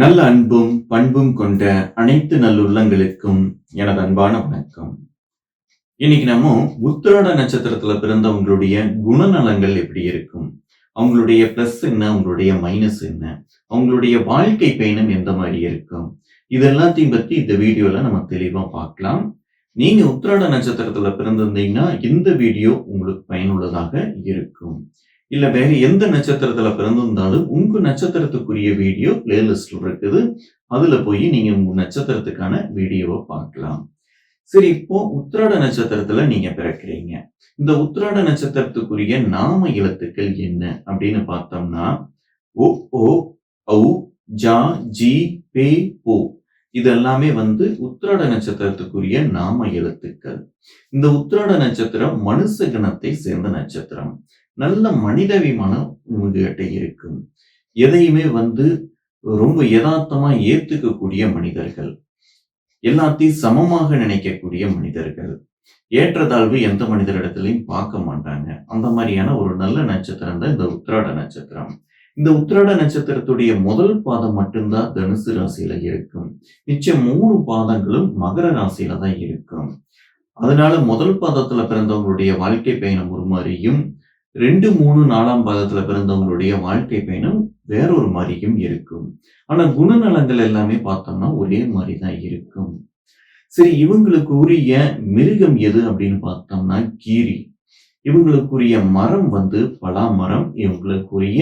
நல்ல அன்பும் பண்பும் கொண்ட அனைத்து நல்லுள்ளங்களுக்கும் எனது அன்பான வணக்கம். இன்னைக்கு நம்ம உத்திராட நட்சத்திரத்துல பிறந்தவங்களுடைய குணநலங்கள் எப்படி இருக்கும்? அவங்களுடைய பிளஸ் என்ன? அவங்களுடைய மைனஸ் என்ன? அவங்களுடைய வாழ்க்கை பயணம் எந்த மாதிரி இருக்கும்? இது எல்லாத்தையும் பத்தி இந்த வீடியோல நம்ம தெளிவா பார்க்கலாம். நீங்க உத்திராட நட்சத்திரத்துல பிறந்திருந்தீங்கன்னா இந்த வீடியோ உங்களுக்கு பயனுள்ளதாக இருக்கும். இல்ல வேற எந்த நட்சத்திரத்துல பிறந்திருந்தாலும் உங்க நட்சத்திரத்துக்குரிய வீடியோ பிளேலிஸ்ட்ல இருக்குது. அதுல போய் நீங்க உங்க நட்சத்திரத்துக்கான வீடியோவை பார்க்கலாம். சரி இப்போ உத்திராட நட்சத்திரத்துல நீங்க பிறக்கிறீங்க. இந்த உத்திராட நட்சத்திரத்துக்குரிய நாம எழுத்துக்கள் என்ன அப்படின்னு பார்த்தோம்னா ஓ ஓ ஔ ஜா ஜி பே போ. இது எல்லாமே வந்து உத்திராட நட்சத்திரத்துக்குரிய நாம எழுத்துக்கள் இந்த உத்திராட நட்சத்திரம் மனுஷ கணத்தை சேர்ந்த நட்சத்திரம். நல்ல மனிதவிமானம் உங்ககிட்ட இருக்கும் எதையுமே வந்து ரொம்ப யதார்த்தமா ஏத்துக்கக்கூடிய மனிதர்கள். எல்லாத்தையும் சமமாக நினைக்கக்கூடிய மனிதர்கள். ஏற்றத்தாழ்வு எந்த மனிதரிடத்திலையும் பார்க்க மாட்டாங்க. அந்த மாதிரியான ஒரு நல்ல நட்சத்திரம் தான் இந்த உத்திராட நட்சத்திரம். இந்த உத்திராட நட்சத்திரத்துடைய முதல் பாதம் மட்டும்தான் தனுசு ராசியில இருக்கும் மிச்சம் மூணு பாதங்களும் மகர ராசியில தான் இருக்கும் அதனால முதல் பாதத்துல பிறந்தவங்களுடைய வாழ்க்கை பயணம் ஒரு மாதிரியும் ரெண்டு மூணு நாலாம் பாதத்துல பிறந்தவங்களுடைய வாழ்க்கை பயணம் வேறொரு மாதிரியும் இருக்கும். ஆனா குணநலங்கள் எல்லாமே பார்த்தோம்னா ஒரே மாதிரி தான் இருக்கும். சரி இவங்களுக்கு உரிய மிருகம் எது அப்படின்னு பார்த்தோம்னா கீரி. இவங்களுக்குரிய மரம் வந்து பலாமரம் இவங்களுக்குரிய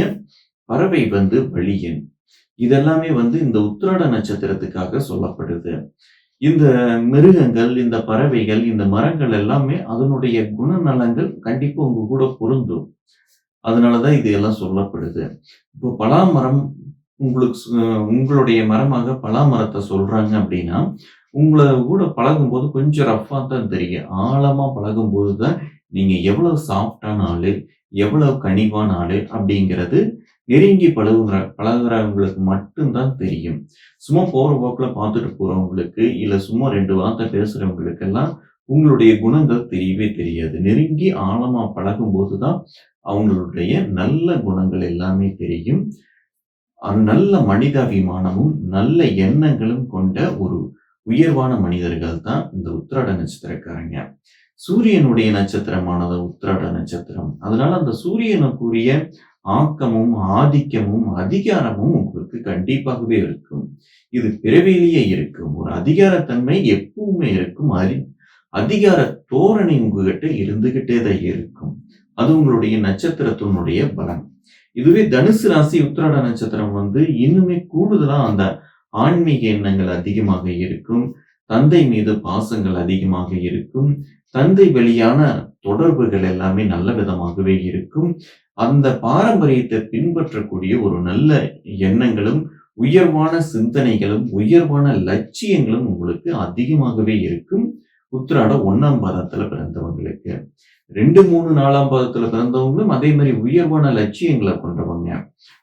பறவை வந்து வழியன் இதெல்லாமே வந்து இந்த உத்திராட நட்சத்திரத்துக்காக சொல்லப்படுது. இந்த மிருகங்கள் இந்த பறவைகள் இந்த மரங்கள் எல்லாமே அதனுடைய குணநலங்கள் கண்டிப்பா உங்க கூட பொருந்தும். அதனாலதான் இது எல்லாம் சொல்லப்படுது. இப்போ பலாமரம் உங்களுக்கு உங்களுடைய மரமாக பலாமரத்தை சொல்றாங்க அப்படின்னா உங்களை கூட பழகும்போது கொஞ்சம் ரஃப்பாக தான் தெரியும். ஆழமாக பழகும்போது தான் நீங்கள் எவ்வளோ சாஃப்டான ஆள் எவ்வளோ கனிவான ஆள் அப்படிங்கிறது நெருங்கி பழகுற பழகுறவங்களுக்கு மட்டும்தான் தெரியும். சும்மா போற போக்குல பார்த்துட்டு போறவங்களுக்கு இல்ல சும்மா ரெண்டு வார்த்தை பேசுறவங்களுக்கு எல்லாம் உங்களுடைய குணங்கள் தெரியவே தெரியாது. நெருங்கி ஆழமா பழகும் போதுதான் அவங்களுடைய நல்ல குணங்கள் எல்லாமே தெரியும். நல்ல மனிதாபிமானமும் நல்ல எண்ணங்களும் கொண்ட ஒரு உயர்வான மனிதர்கள் தான் இந்த உத்திராட நட்சத்திரக்காரங்க. சூரியனுடைய நட்சத்திரமானது உத்திராட நட்சத்திரம். அதனால அந்த சூரியனுக்குரிய ஆக்கமும் ஆதிக்கமும் அதிகாரமும் உங்களுக்கு கண்டிப்பாகவே இருக்கும். இது பிறவிலேயே இருக்கும். ஒரு அதிகாரத்தன்மை எப்பவுமே இருக்கும். அறி அதிகார தோரணை உங்ககிட்ட இருந்துகிட்டே தான் இருக்கும். அது உங்களுடைய நட்சத்திரத்தினுடைய பலம் இதுவே தனுசு ராசி உத்திராட நட்சத்திரம் வந்து இன்னுமே கூடுதலா அந்த ஆன்மீக எண்ணங்கள் அதிகமாக இருக்கும். தந்தை மீது பாசங்கள் அதிகமாக இருக்கும். தந்தை வழியான தொடர்புகள் எல்லாமே நல்ல விதமாகவே இருக்கும். அந்த பாரம்பரியத்தை பின்பற்றக்கூடிய ஒரு நல்ல எண்ணங்களும் உயர்வான சிந்தனைகளும் உயர்வான லட்சியங்களும் உங்களுக்கு அதிகமாகவே இருக்கும். உத்திராட ஒண்ணாம் பாதத்துல பிறந்தவங்களுக்கு ரெண்டு மூணு நாலாம் பாதத்துல பிறந்தவங்களும் அதே மாதிரி உயர்வான லட்சியங்களை கொண்டவங்க.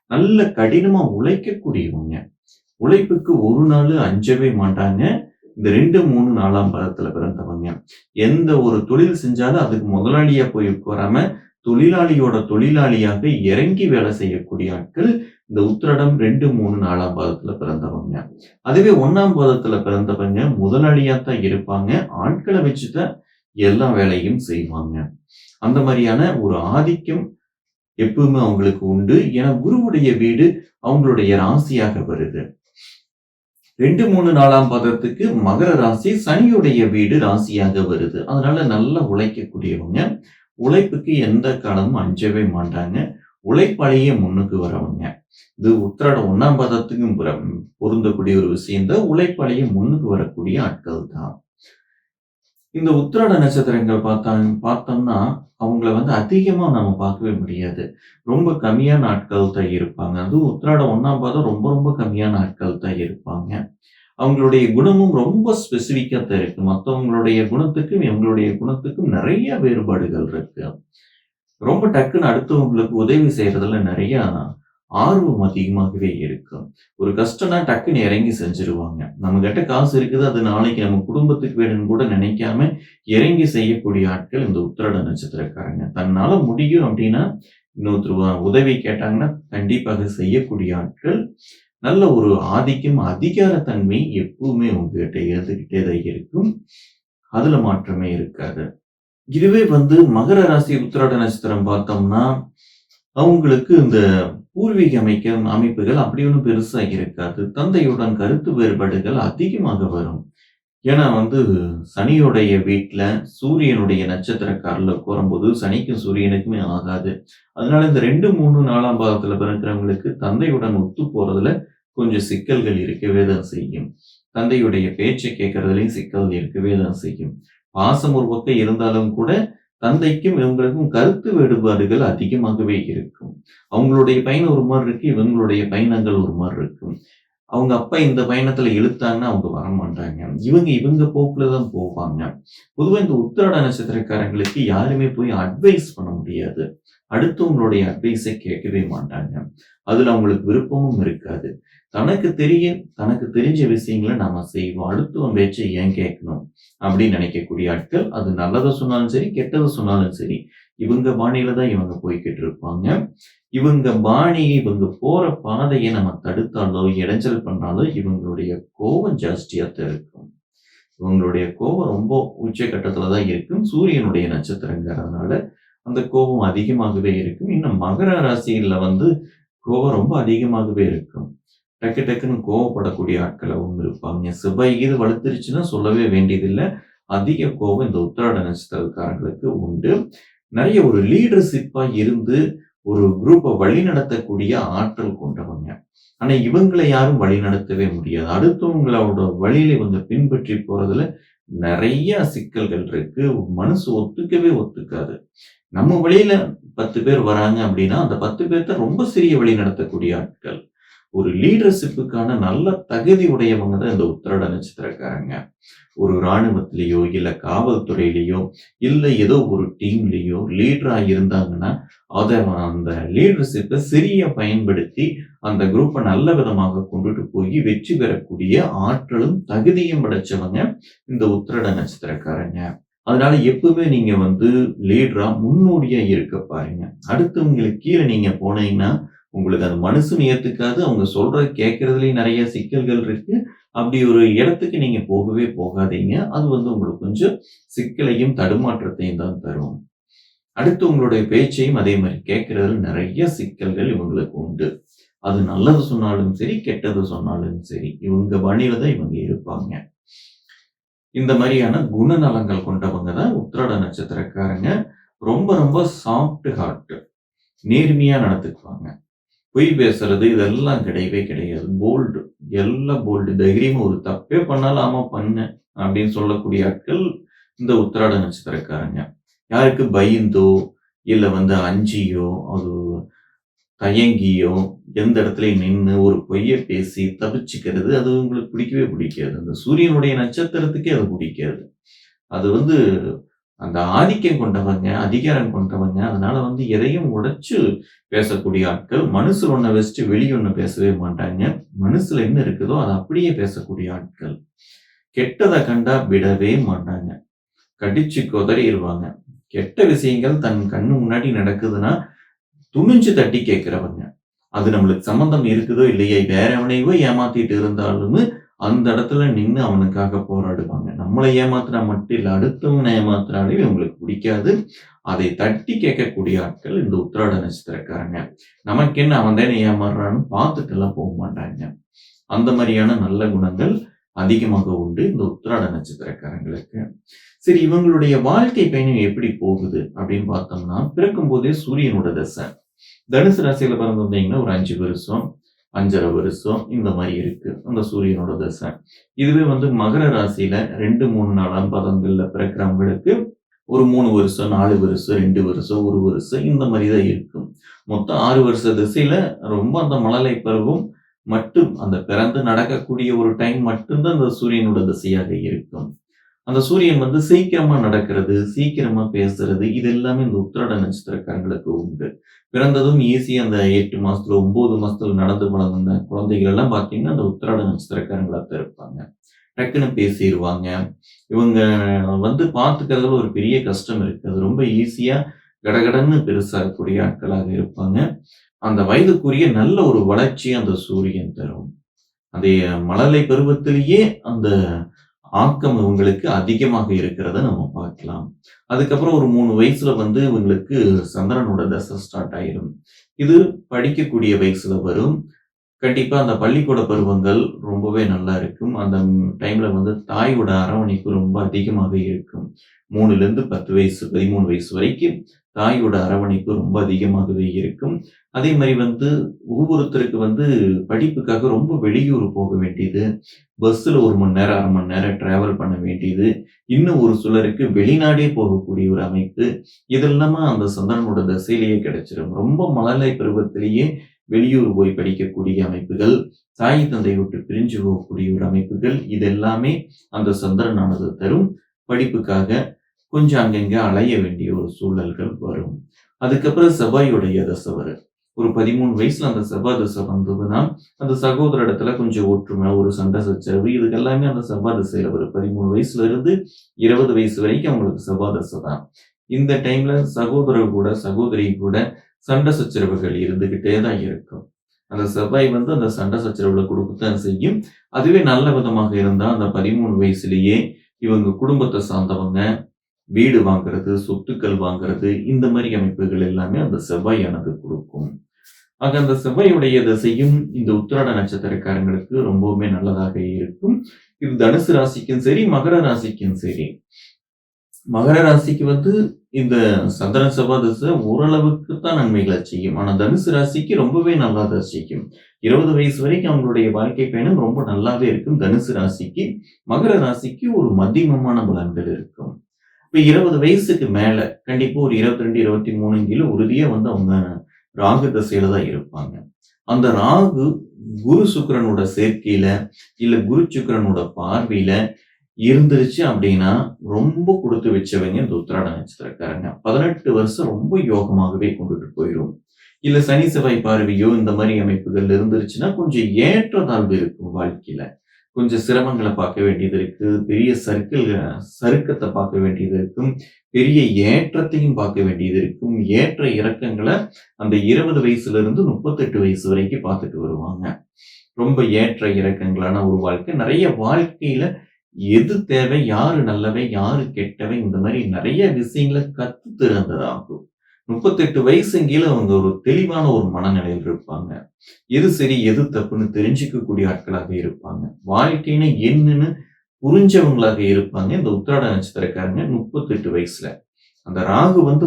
நல்ல கடினமா உழைக்கக்கூடியவங்க. உழைப்புக்கு ஒரு நாள் அஞ்சவே மாட்டாங்க. இந்த ரெண்டு மூணு நாலாம் பாதத்துல பிறந்தவங்க. எந்த ஒரு தொழில் செஞ்சாலும் அதுக்கு முதலாளியா போய் உட்காராம தொழிலாளியோட தொழிலாளியாக இறங்கி வேலை செய்யக்கூடிய ஆட்கள் இந்த உத்திரடம் ரெண்டு மூணு நாலாம் பாதத்துல பிறந்தவங்க. அதுவே ஒன்னாம் பாதத்துல பிறந்தவங்க முதலாளியா தான் இருப்பாங்க. ஆட்களை வச்சுதான் எல்லா வேலையும் செய்வாங்க. அந்த மாதிரியான ஒரு ஆதிக்கம் எப்பவுமே அவங்களுக்கு உண்டு. ஏன்னா குருவுடைய வீடு அவங்களுடைய ராசியாக வருது. ரெண்டு மூணு நாலாம் பாதத்துக்கு மகர ராசி சனியுடைய வீடு ராசியாக வருது. அதனால நல்லா உழைக்கக்கூடியவங்க. உழைப்புக்கு எந்த காலமும் அஞ்சவே மாட்டாங்க. உழைப்பாளியே முன்னுக்கு வரவங்க. இது உத்திராட ஒண்ணாம் பதத்துக்கும் பொருந்தக்கூடிய ஒரு விஷயம். தான் உழைப்பாளியே முன்னுக்கு வரக்கூடிய ஆட்கள் தான். இந்த உத்திராட நட்சத்திரங்கள் பார்த்தாங்க பார்த்தோம்னா அவங்கள வந்து அதிகமா நம்ம பார்க்கவே முடியாது. ரொம்ப கம்மியான ஆட்கள் தான் இருப்பாங்க. அதுவும் உத்திராட ஒண்ணாம் பாதம் ரொம்ப ரொம்ப கம்மியான ஆட்கள் தான் இருப்பாங்க. அவங்களுடைய குணமும் ரொம்ப ஸ்பெசிஃபிக்காக தான் இருக்கு. மற்றவங்களுடைய குணத்துக்கும் இவங்களுடைய குணத்துக்கும் நிறைய வேறுபாடுகள் இருக்கு. ரொம்ப டக்குன்னு அடுத்தவங்களுக்கு உதவி செய்யறதுல நிறைய ஆர்வம் அதிகமாகவே இருக்கும் ஒரு கஷ்டம்னா டக்குன்னு இறங்கி செஞ்சிருவாங்க. நம்ம கிட்ட காசு இருக்குது அது நாளைக்கு நம்ம குடும்பத்துக்கு வேணும்னு கூட நினைக்காம இறங்கி செய்யக்கூடிய ஆட்கள் இந்த உத்திரட நட்சத்திரக்காரங்க. தன்னால முடியும் அப்படின்னா இன்னொருத்தர் உதவி கேட்டாங்கன்னா கண்டிப்பாக செய்யக்கூடிய ஆட்கள் நல்ல ஒரு ஆதிக்கம், அதிகாரத்தன்மை எப்பவுமே உங்ககிட்ட இருந்துகிட்டே தான் இருக்கும். அதுல மாற்றமே இருக்காது. இதுவே வந்து மகர ராசி உத்திராட நட்சத்திரம் பார்த்தோம்னா, அவங்களுக்கு இந்த பூர்வீக அமைக்க அமைப்புகள் அப்படி ஒண்ணும் பெருசா இருக்காது. தந்தையுடன் கருத்து வேறுபாடுகள் அதிகமாக வரும். ஏன்னா வந்து சனியுடைய வீட்டில் சூரியனுடைய நட்சத்திரக்காரில் உட்காரும்போது சனிக்கும் சூரியனுக்குமே ஆகாது. அதனால இந்த ரெண்டு மூணு நாலாம் பாகத்தில் பிறக்கிறவங்களுக்கு தந்தையுடன் ஒத்து போறதுல கொஞ்சம் சிக்கல்கள் இருக்கவே தான் செய்யும். தந்தையுடைய பேச்சை கேட்கறதுலையும் சிக்கல் இருக்கவே தான் செய்யும். பாசம் ஒரு பக்கம் இருந்தாலும் கூட தந்தைக்கும் இவங்களுக்கும் கருத்து வேறுபாடுகள் அதிகமாகவே இருக்கும். அவங்களுடைய பயணம் ஒரு மாதிரி இருக்கு. இவங்களுடைய பயணங்கள் ஒரு மாதிரி இருக்கும். அவங்க அப்பா இந்த பயணத்துல இழுத்தாங்கன்னா அவங்க வர மாட்டாங்க இவங்க இவங்க போக்குல தான் போவாங்க. பொதுவாக இந்த உத்திராட நட்சத்திரக்காரங்களுக்கு யாருமே போய் அட்வைஸ் பண்ண முடியாது. அடுத்தவங்களுடைய அட்வைஸை கேட்கவே மாட்டாங்க. அதுல அவங்களுக்கு விருப்பமும் இருக்காது. தனக்கு தெரிய தனக்கு தெரிஞ்ச விஷயங்களை நாம செய்வோம். அடுத்தவன் பேச்சை ஏன் கேட்கணும்? அப்படின்னு நினைக்கக்கூடிய ஆட்கள். அது நல்லதை சொன்னாலும் சரி, கெட்டதை சொன்னாலும் சரி. இவங்க பாணியில தான் இவங்க போய்கிட்டு இருப்பாங்க. இவங்க பாணி, இவங்க போற பாதையை நம்ம தடுத்தாலோ, இடைஞ்சல் பண்ணாலோ இவங்களுடைய கோபம் ஜாஸ்தியா தான் இருக்கும். இவங்களுடைய கோபம் ரொம்ப உச்சகட்டத்துல தான் இருக்கும். சூரியனுடைய நட்சத்திரங்கிறதுனால, அந்த கோபம் அதிகமாகவே இருக்கும். இன்னும் மகர ராசியில வந்து கோபம் ரொம்ப அதிகமாகவே இருக்கும். டக்கு டக்குன்னு கோவப்படக்கூடிய ஆட்களாவும் இருப்பாங்க. செவ்வாய் கீது வளர்த்துருச்சுன்னா சொல்லவே வேண்டியதில்லை அதிக கோபம் இந்த உத்திராட நட்சத்திரக்காரங்களுக்கு உண்டு. நிறைய ஒரு லீடர்ஷிப்பா இருந்து ஒரு குரூப்பை வழிநடத்தக்கூடிய ஆற்றல் கொண்டவங்க. ஆனா இவங்களை யாரும் வழிநடத்தவே முடியாது. அடுத்தவங்களோட வழியில இவங்க பின்பற்றி போறதுல நிறைய சிக்கல்கள் இருக்கு. மனசு ஒத்துக்கவே ஒத்துக்காது. நம்ம வழியில 10 பேர் வராங்க அப்படின்னா, அந்த பத்து பேர்த்த ரொம்ப சிறிய வழி நடத்தக்கூடிய ஆட்கள். ஒரு லீடர்ஷிப்புக்கான நல்ல தகுதி உடையவங்க தான் இந்த உத்திரட நட்சத்திரக்காரங்க. ஒரு இராணுவத்திலேயோ இல்லை காவல்துறையிலேயோ இல்லை ஏதோ ஒரு டீம்லேயோ லீடராக இருந்தாங்கன்னா, அதை அந்த லீடர்ஷிப்பை சரியா பயன்படுத்தி, அந்த குரூப்பை நல்ல விதமாக கொண்டுட்டு போய் வெற்றி பெறக்கூடிய ஆற்றலும், தகுதியும் படைச்சவங்க இந்த உத்திரட நட்சத்திரக்காரங்க. அதனால எப்பவுமே நீங்க வந்து லீடரா முன்னோடியா இருக்க பாருங்க. அடுத்தவங்களுக்கு கீழே நீங்க போனீங்கன்னா, உங்களுக்கு அது மனசும் ஏத்துக்காது. அவங்க சொல்கிற கேட்கறதுலயும் நிறைய சிக்கல்கள் இருக்கு. அப்படி ஒரு இடத்துக்கு நீங்க போகவே போகாதீங்க. அது வந்து உங்களுக்கு கொஞ்சம் சிக்கலையும், தடுமாற்றத்தையும் தான் தரும். அடுத்து உங்களுடைய பேச்சையும் அதே மாதிரி கேட்குறதுல நிறைய சிக்கல்கள் இவங்களுக்கு உண்டு. அது நல்லது சொன்னாலும் சரி, கெட்டது சொன்னாலும் சரி. இவங்க வழியில தான் இவங்க இருப்பாங்க. இந்த மாதிரியான குணநலங்கள் கொண்டவங்க தான் உத்திராட நட்சத்திரக்காரங்க. ரொம்ப ரொம்ப சாஃப்ட் ஹார்ட். நேர்மையா நடந்துக்குவாங்க. பொய் பேசுறது இதெல்லாம் கிடையவே கிடையாது. போல்டு. எல்லாம் போல்டு. தைரியமா ஒரு தப்பே பண்ணாலும், ஆமா பண்ணேன் அப்படின்னு சொல்லக்கூடிய ஆட்கள் இந்த உத்திராட நட்சத்திரக்காரங்க. யாருக்கு பயந்தோ, இல்ல வந்து அஞ்சியோ, அது தயங்கியோ, எந்த இடத்துலயும் நின்று ஒரு பொய்ய பேசி தப்பிச்சுக்கிறது, அது உங்களுக்கு பிடிக்கவே பிடிக்காது. அந்த சூரியனுடைய நட்சத்திரத்துக்கே அது பிடிக்காது. அது வந்து அந்த ஆதிக்கம் கொண்டவங்க, அதிகாரம் கொண்டவங்க. அதனால வந்து எதையும் உடைச்சு பேசக்கூடிய ஆட்கள். மனசுல ஒன்ன வச்சுட்டு வெளியொன்னு பேசவே மாட்டாங்க. மனசுல என்ன இருக்குதோ அதை அப்படியே பேசக்கூடிய ஆட்கள். கெட்டதை கண்டா விடவே மாட்டாங்க. கடிச்சு கொதறிடுவாங்க கெட்ட விஷயங்கள் தன் கண்ணு முன்னாடி நடக்குதுன்னா, துணிஞ்சு தட்டி கேட்கிறவங்க. அது நம்மளுக்கு சம்மந்தம் இருக்குதோ இல்லையே வேற எவனையோ ஏமாத்திட்டு இருந்தாலுமே, அந்த இடத்துல நின்னு அவனுக்காக போராடுவாங்க. நம்மளை ஏமாத்துனா மட்டும் இல்லை அடுத்தவன ஏமாத்துறாலே இவங்களுக்கு பிடிக்காது. அதை தட்டி கேட்கக்கூடிய ஆட்கள் இந்த உத்திராட நட்சத்திரக்காரங்க. நமக்கென்ன அவன் தானே ஏமாறுறான்னு பார்த்துட்டுலாம் போக மாட்டாங்க. அந்த மாதிரியான நல்ல குணங்கள் அதிகமாக உண்டு இந்த உத்திராட நட்சத்திரக்காரங்களுக்கு. சரி இவங்களுடைய வாழ்க்கை பயணம் எப்படி போகுது அப்படின்னு பார்த்தோம்னா, பிறக்கும்போதே சூரியனோட தசை. தனுசு ராசியில பிறந்திருந்தீங்கன்னா ஒரு அஞ்சு வருஷம், 5 1/2 வருஷம் இந்த மாதிரி இருக்கு. அந்த சூரியனோட தசை. இதுவே வந்து மகர ராசியில 2, 3, 4ஆம் பதங்கள்ல பிறக்கிறவங்களுக்கு ஒரு மூணு வருஷம், நாலு வருஷம், ரெண்டு வருஷம், ஒரு வருஷம் இந்த மாதிரி தான் இருக்கும். மொத்தம் ஆறு வருஷ திசையில ரொம்ப அந்த மழலை பருவம் மட்டும் அந்த பிறந்து நடக்கக்கூடிய ஒரு டைம் மட்டும்தான் அந்த சூரியனோட திசையாக இருக்கும். அந்த சூரியன் வந்து சீக்கிரமா நடக்கிறது, சீக்கிரமா பேசுறது இது எல்லாமே இந்த உத்திராட நட்சத்திரக்காரங்களுக்கு உண்டு. பிறந்ததும் ஈஸியா அந்த எட்டு மாசத்துல, ஒன்பது மாசத்துல நடந்து வளர்ந்த குழந்தைகள் எல்லாம் பார்த்தீங்கன்னா, அந்த உத்திராட நட்சத்திரக்காரங்களா தான் இருப்பாங்க. டக்குன்னு பேசிடுவாங்க இவங்க வந்து பார்த்துக்கிறதுல ஒரு பெரிய கஷ்டம் இருக்கு. அது ரொம்ப ஈஸியா கடகடன்னு பெருசாகக்கூடிய ஆட்களாக இருப்பாங்க. அந்த வயதுக்குரிய நல்ல ஒரு வளர்ச்சி அந்த சூரியன் தரும். அதே மழலை பருவத்திலேயே அந்த ஆக்கம் இவங்களுக்கு அதிகமாக இருக்கிறத நம்ம பார்க்கலாம். அதுக்கப்புறம் ஒரு மூணு வயசுல வந்து இவங்களுக்கு சந்திரனோட தசை ஸ்டார்ட் ஆயிரும். இது படிக்கக்கூடிய வயசுல வரும். கண்டிப்பா அந்த பள்ளிக்கூட பருவங்கள் ரொம்பவே நல்லா இருக்கும். அந்த டைம்ல வந்து தாயோட அரவணைப்பு ரொம்ப அதிகமாக இருக்கும். 3லிருந்து 10 வயசு, 13 வயசு வரைக்கும் தாயோட அரவணைப்பு ரொம்ப அதிகமாகவே இருக்கும். அதே மாதிரி வந்து ஒவ்வொருத்தருக்கு வந்து படிப்புக்காக ரொம்ப வெளியூர் போக வேண்டியது, பஸ்ஸில் ஒரு மணி நேரம், அரை மணி நேரம் டிராவல் பண்ண வேண்டியது, இன்னும் ஒரு சிலருக்கு வெளிநாடே போகக்கூடிய ஒரு அமைப்பு, இதெல்லாமா அந்த சந்திரனோட தசையிலேயே கிடைச்சிரும். ரொம்ப மழலை பருவத்திலேயே வெளியூர் போய் படிக்கக்கூடிய அமைப்புகள், தாய் தந்தை விட்டு பிரிஞ்சு போகக்கூடிய ஒரு அமைப்புகள், இது எல்லாமே அந்த சந்திரனானது தரும். படிப்புக்காக கொஞ்சம் அங்கங்கே அலைய வேண்டிய ஒரு சூழல்கள் வரும். அதுக்கப்புறம் செவ்வாயுடைய தசை வரும். ஒரு 13 வயசுல அந்த செவ்வாய் தசை வந்ததுன்னா, அந்த சகோதர இடத்துல கொஞ்சம் ஒற்றுமை, ஒரு சண்டை சச்சரவு இதுக்கெல்லாமே எல்லாமே அந்த செவ்வாய் திசையில வரும். 13 வயசுல இருந்து 20 வயசு வரைக்கும் அவங்களுக்கு செவ்வாய் தசை தான். இந்த டைம்ல சகோதரர் கூட, சகோதரி கூட சண்டை சச்சரவுகள் இருந்துகிட்டே தான் இருக்கும். அந்த செவ்வாய் வந்து அந்த சண்டை சச்சரவுல கொடுக்கத்தான் செய்யும். அதுவே நல்ல விதமாக இருந்தா அந்த 13 வயசுலயே இவங்க குடும்பத்தை சார்ந்தவங்க, வீடு வாங்குறது, சொத்துக்கள் வாங்குறது, இந்த மாதிரி அமைப்புகள் எல்லாமே அந்த செவ்வாயானது கொடுக்கும் ஆக அந்த செவ்வாயுடைய திசையும் இந்த உத்திராட நட்சத்திரக்காரங்களுக்கு ரொம்பவுமே நல்லதாக இருக்கும். இது தனுசு ராசிக்கும் சரி, மகர ராசிக்கும் சரி. மகர ராசிக்கு வந்து இந்த சந்திரன் செவ்வாய் திசை ஓரளவுக்கு தான் நன்மைகளை செய்யும். ஆனா தனுசு ராசிக்கு ரொம்பவே நல்லா தான் செய்யும். 20 வயசு வரைக்கும் அவங்களுடைய வாழ்க்கை பயணம் ரொம்ப நல்லாவே இருக்கும் தனுசு ராசிக்கு. மகர ராசிக்கு ஒரு மத்தியமமான பலன்கள் இருக்கும். இப்போ இருபது வயசுக்கு மேல கண்டிப்பா ஒரு 22, 23 உறுதியா வந்து அவங்க ராகு திசையில தான் இருப்பாங்க. அந்த ராகு குரு சுக்கிரனோட சேர்க்கையில, இல்ல குரு சுக்கிரனோட பார்வையில இருந்துருச்சு அப்படின்னா, ரொம்ப கொடுத்து வச்சவங்க இந்த உத்திராட நட்சத்திரக்காரங்க. 18 வருஷம் ரொம்ப யோகமாகவே கொண்டுட்டு போயிடும் இல்ல சனி, செவ்வாய் பார்வையோ இந்த மாதிரி அமைப்புகள் இருந்துருச்சுன்னா, கொஞ்சம் ஏற்றத்தாழ்வு இருக்கும் வாழ்க்கையில. கொஞ்சம் சிரமங்களை பார்க்க வேண்டியது இருக்கு. பெரிய சர்க்கிள் சருக்கத்தை பார்க்க வேண்டியது இருக்கும். பெரிய ஏற்றத்தையும் பார்க்க வேண்டியது இருக்கும். ஏற்ற இறக்கங்களை அந்த 20 வயசுல இருந்து 38 வயசு வரைக்கும் பார்த்துட்டு வருவாங்க. ரொம்ப ஏற்ற இறக்கங்களான ஒரு வாழ்க்கை. நிறைய வாழ்க்கையில எது தேவை, யாரு நல்லவை யாரு கெட்டவை இந்த மாதிரி நிறைய விஷயங்கள கத்து திறந்ததாகும். 38 வயசுங்கீழ அவங்க ஒரு தெளிவான ஒரு மனநிலையில் இருப்பாங்க. எது சரி, எது தப்புன்னு தெரிஞ்சுக்கக்கூடிய ஆட்களாக இருப்பாங்க. வாழ்க்கைன்னு என்னன்னு புரிஞ்சவங்களாக இருப்பாங்க. இந்த உத்திராட நட்சத்திரக்காரங்க 38 வயசுல. அந்த ராகு வந்து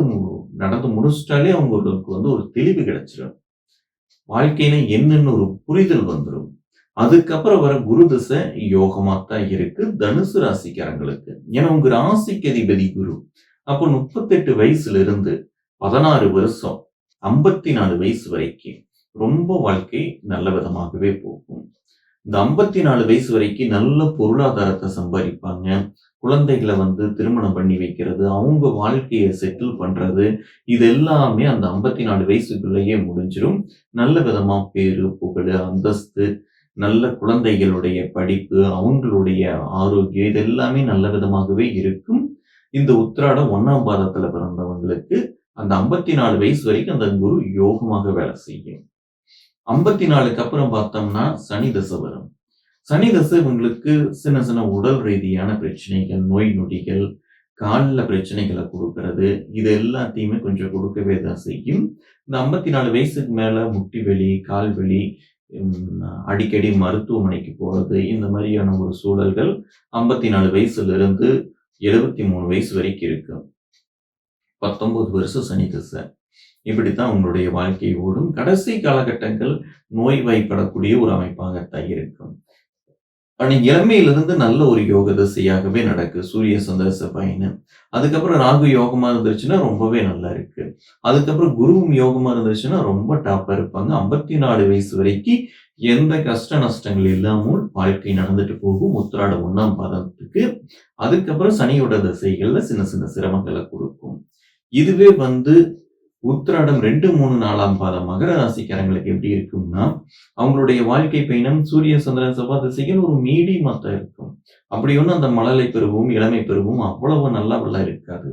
நடந்து முடிச்சிட்டாலே அவங்களுக்கு வந்து ஒரு தெளிவு கிடைச்சிடும் வாழ்க்கைன்னா என்னன்னு ஒரு புரிதல் வந்துரும். அதுக்கப்புறம் வர குரு திசை யோகமா தான் இருக்கு தனுசு ராசிக்காரங்களுக்கு. ஏன்னா உங்க ராசிக்கு அதிபதி குரு. அப்போ 38 வயசுல இருந்து 16 வருஷம், 54 வயசு வரைக்கும் ரொம்ப வாழ்க்கை நல்ல விதமாகவே போகும். இந்த 54 வயசு வரைக்கும் நல்ல பொருளாதாரத்தை சம்பாதிப்பாங்க குழந்தைகளை வந்து திருமணம் பண்ணி வைக்கிறது, அவங்க வாழ்க்கையை செட்டில் பண்றது, இது எல்லாமே அந்த 54 வயசுக்குள்ளேயே முடிஞ்சிடும் நல்ல விதமா பேரு, புகழ் அந்தஸ்து, நல்ல குழந்தைகளுடைய படிப்பு, அவங்களுடைய ஆரோக்கியம் இது எல்லாமே நல்ல விதமாகவே இருக்கும். இந்த உத்திராட ஒன்னாம் பாதத்துல பிறந்தவங்களுக்கு அந்த 54 வயசு வரைக்கும் அந்த குரு யோகமாக வேலை செய்யும். 54க்கு அப்புறம் பார்த்தோம்னா சனி தசை வரும். சனி தசை இவங்களுக்கு சின்ன சின்ன உடல் ரீதியான பிரச்சனைகள், நோய் நொடிகள், காலில் பிரச்சனைகளை கொடுக்கறது இது எல்லாத்தையுமே கொஞ்சம் கொடுக்கவே தான் செய்யும். இந்த 54 வயசுக்கு மேலே முட்டி வலி, கால் வலி, அடிக்கடி மருத்துவமனைக்கு போகிறது இந்த மாதிரியான ஒரு சூழல்கள் ஐம்பத்தி நாலு வயசுலேருந்து எழுபத்தி மூணு வயசு வரைக்கும் இருக்கும். 19 வருஷம் சனி திசை இப்படித்தான் உங்களுடைய வாழ்க்கை ஓடும். கடைசி காலகட்டங்கள் நோய்வாய்ப்படக்கூடிய ஒரு அமைப்பாகத்தான் இருக்கும். ஆனால் இளமையிலிருந்து நல்ல ஒரு யோக திசையாகவே நடக்கும். சூரிய, சந்திர, பயணம் அதுக்கப்புறம் ராகு யோகமா இருந்துச்சுன்னா ரொம்பவே நல்லா இருக்கு. அதுக்கப்புறம் குருவும் யோகமா இருந்துச்சுன்னா ரொம்ப டாப்பா இருப்பாங்க. 54 வயசு வரைக்கும் எந்த கஷ்ட நஷ்டங்கள் இல்லாமல் வாழ்க்கை நடந்துட்டு போகும். உத்திராட ஒன்றாம் பாதத்துக்கு. அதுக்கப்புறம் சனியோட திசைகள்ல சின்ன சின்ன சிரமங்களை கொடுக்கும் இதுவே வந்து உத்திராடம் 2, 3, 4ஆம் பாதம் மகர ராசிக்காரங்களுக்கு எப்படி இருக்கும்னா, அவங்களுடைய வாழ்க்கை பயணம் சூரிய, சந்திரன், செவ்வாய் திசைகள் ஒரு மீடியமாக இருக்கும். அப்படி ஒண்ணும் அந்த மழலை பருவம், இளமை பருவம் அவ்வளவு நல்லாவெல்லாம் இருக்காது.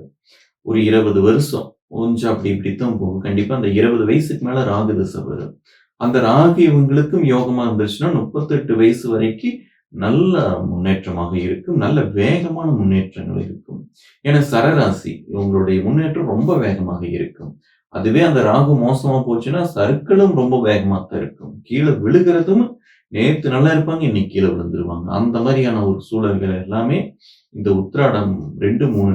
ஒரு 20 வருஷம், கொஞ்சம் அப்படி இப்படித்தான் போகும் கண்டிப்பா அந்த இருபது வயசுக்கு மேல ராகு திசை வரும் அந்த ராகு இவங்களுக்கும் யோகமா இருந்துச்சுன்னா முப்பத்தெட்டு வயசு வரைக்கும் நல்ல முன்னேற்றமாக இருக்கும் நல்ல வேகமான முன்னேற்றங்கள் இருக்கும். ஏன்னா சரராசி உங்களுடைய முன்னேற்றம் ரொம்ப வேகமாக இருக்கும். அதுவே அந்த ராகு மோசமா போச்சுன்னா சர்க்கிளும் ரொம்ப வேகமா தான் இருக்கும். கீழே விழுகிறதும் நேற்று நல்லா இருப்பாங்க இன்னைக்கு கீழே விழுந்துருவாங்க. அந்த மாதிரியான ஒரு சூழல்கள் எல்லாமே இந்த உத்திராடம் ரெண்டு மூணு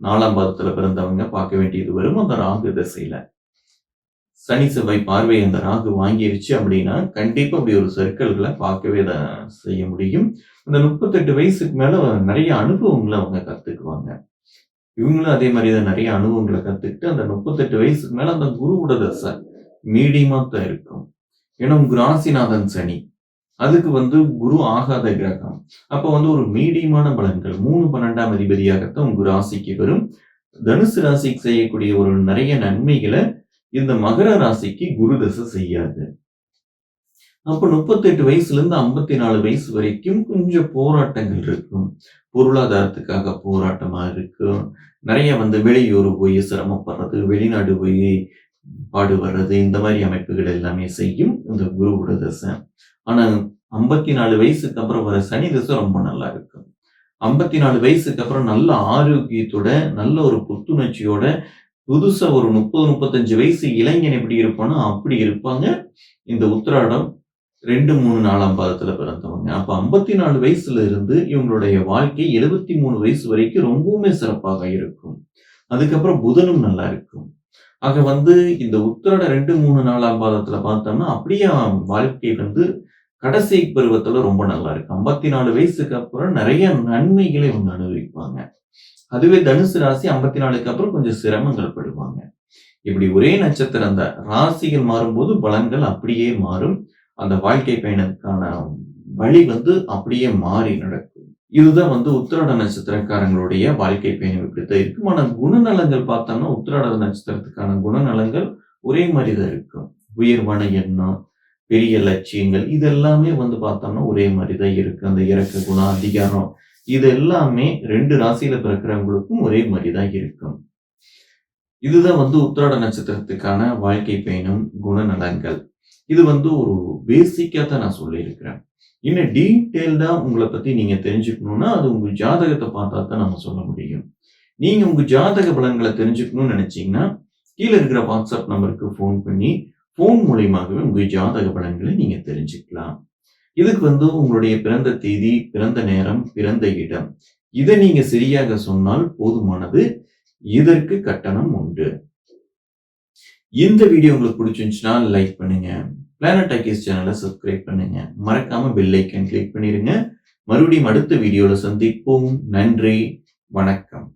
நாலாம் பாதத்துல பிறந்தவங்க பார்க்க வேண்டியது வரும். அந்த ராகு திசையில. சனி செவ்வாய் பார்வை அந்த ராகு வாங்கிருச்சு அப்படின்னா கண்டிப்பா அப்படி ஒரு சர்க்கிள்களை பார்க்கவே அதை செய்ய முடியும். அந்த முப்பத்தெட்டு வயசுக்கு மேல நிறைய அனுபவங்களை அவங்க கத்துக்குவாங்க. இவங்களும் அதே மாதிரி தான் நிறைய அனுபவங்களை கத்துக்கிட்டு அந்த முப்பத்தெட்டு வயசுக்கு மேல அந்த குருவோட தசை மீடியமா தான் இருக்கும். ஏன்னா உங்க ராசிநாதன் சனி. அதுக்கு வந்து குரு ஆகாத கிரகம். அப்ப வந்து ஒரு மீடியமான பலன்கள். மூணு பன்னெண்டாம் அதிபதியாகத்தான் உங்க ராசிக்கு வரும். தனுசு ராசிக்கு செய்யக்கூடிய ஒரு நிறைய நன்மைகளை இந்த மகர ராசிக்கு குரு தசை செய்யாது. அப்ப முப்பத்தெட்டு வயசுல இருந்து ஐம்பத்தி நாலு வயசு வரைக்கும் கொஞ்சம் போராட்டங்கள் இருக்கும். பொருளாதாரத்துக்காக போராட்டமா இருக்கும் நிறைய வந்து வெளியூர் போய் சிரமப்படுறது வெளிநாடு போய் பாடுபடுறது இந்த மாதிரி அமைப்புகள் எல்லாமே செய்யும் இந்த குருவோட தசை. ஆனா ஐம்பத்தி நாலு வயசுக்கு அப்புறம் வர சனி தசை ரொம்ப நல்லா இருக்கும். ஐம்பத்தி நாலு வயசுக்கு அப்புறம் நல்ல ஆரோக்கியத்தோட நல்ல ஒரு புத்துணர்ச்சியோட புதுசா ஒரு முப்பது முப்பத்தஞ்சு வயசு இளைஞன் எப்படி இருப்பானோ அப்படி இருப்பாங்க. இந்த உத்திராடம் ரெண்டு மூணு நாலாம் பாதத்துல பிறந்தவங்க. அப்ப ஐம்பத்தி நாலு வயசுல இருந்து இவங்களுடைய வாழ்க்கை எழுபத்தி மூணு வயசு வரைக்கும் ரொம்பவுமே சிறப்பாக இருக்கும். அதுக்கப்புறம் புதனும் நல்லா இருக்கும். ஆக வந்து இந்த உத்திராட ரெண்டு மூணு நாலாம் பாதத்துல பார்த்தோம்னா அப்படியே வாழ்க்கை வந்து கடைசி பருவத்துல ரொம்ப நல்லா இருக்கு ஐம்பத்தி நாலு வயசுக்கு அப்புறம் நிறைய நன்மைகளை இவங்க அனுபவிப்பாங்க. அதுவே தனுசு ராசி ஐம்பத்தி நாலுக்கு அப்புறம் கொஞ்சம் சிரமங்கள் படுவாங்க. இப்படி ஒரே நட்சத்திரம் அந்த ராசிகள் மாறும்போது பலன்கள் அப்படியே மாறும். அந்த வாழ்க்கை பயணத்துக்கான வழி வந்து அப்படியே மாறி நடக்கும். இதுதான் வந்து உத்திராட நட்சத்திரக்காரங்களுடைய வாழ்க்கை பயணம் இப்படித்தான் இருக்கும் ஆனால் குணநலங்கள் பார்த்தோம்னா உத்திராட நட்சத்திரத்துக்கான குணநலங்கள் ஒரே மாதிரி தான் இருக்கும். உயர்வான எண்ணம் பெரிய லட்சியங்கள் இதெல்லாமே வந்து பார்த்தோம்னா ஒரே மாதிரி தான் இருக்கு. அந்த இறக்க குணம் அதிகாரம் இது எல்லாமே ரெண்டு ராசியில பிறக்கிறவங்களுக்கும் ஒரே மாதிரி தான் இருக்கும். இதுதான் வந்து உத்திராட நட்சத்திரத்துக்கான வாழ்க்கை பயணம் குணநலங்கள் இது வந்து ஒரு பேசிக்காக தான் நான் சொல்லியிருக்கிறேன். இன்னும் டீட்டெயில்டா உங்களை பத்தி நீங்க தெரிஞ்சுக்கணும்னா அது உங்க ஜாதகத்தை பார்த்தா தான் நம்ம சொல்ல முடியும். நீங்க உங்க ஜாதக பலன்களை தெரிஞ்சுக்கணும்னு நினைச்சீங்கன்னா கீழே இருக்கிற வாட்ஸ்அப் நம்பருக்கு ஃபோன் பண்ணி ஃபோன் மூலியமாகவே உங்க ஜாதக பலன்களை நீங்க தெரிஞ்சுக்கலாம். இதுக்கு வந்து உங்களுடைய பிறந்த தேதி பிறந்த நேரம் பிறந்த இடம். இதை நீங்க சரியாக சொன்னால் போதுமானது. இதற்கு கட்டணம் உண்டு. இந்த வீடியோ உங்களுக்கு பிடிச்சிருந்துச்சுன்னா லைக் பண்ணுங்க. பிளானட் டாக்கிஸ் சேனலை சப்ஸ்கிரைப் பண்ணுங்க. மறக்காம பெல் ஐக்கன் கிளிக் பண்ணிருங்க. மறுபடியும் அடுத்த வீடியோல சந்திப்போம். நன்றி. வணக்கம்.